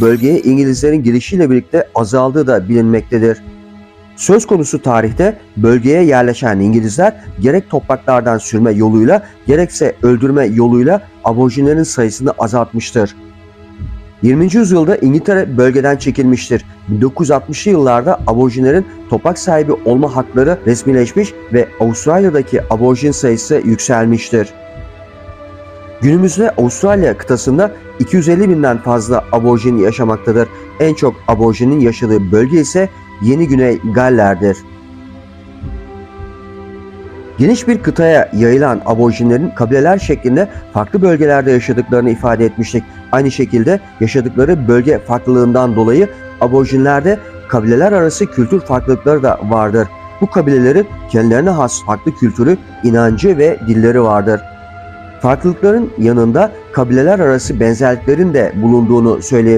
bölgeye İngilizlerin girişiyle birlikte azaldığı da bilinmektedir. Söz konusu tarihte bölgeye yerleşen İngilizler gerek topraklardan sürme yoluyla gerekse öldürme yoluyla aborjinlerin sayısını azaltmıştır. 20. yüzyılda İngiltere bölgeden çekilmiştir. 1960'lı yıllarda aborjinlerin toprak sahibi olma hakları resmileşmiş ve Avustralya'daki aborjin sayısı yükselmiştir. Günümüzde Avustralya kıtasında 250 binden fazla aborjin yaşamaktadır. En çok aborjinin yaşadığı bölge ise Yeni Güney Galler'dir. Geniş bir kıtaya yayılan aborjinlerin kabileler şeklinde farklı bölgelerde yaşadıklarını ifade etmiştik. Aynı şekilde yaşadıkları bölge farklılığından dolayı aborjinlerde kabileler arası kültür farklılıkları da vardır. Bu kabilelerin kendilerine has farklı kültürü, inancı ve dilleri vardır. Farklılıkların yanında kabileler arası benzerliklerin de bulunduğunu söyleyebiliriz.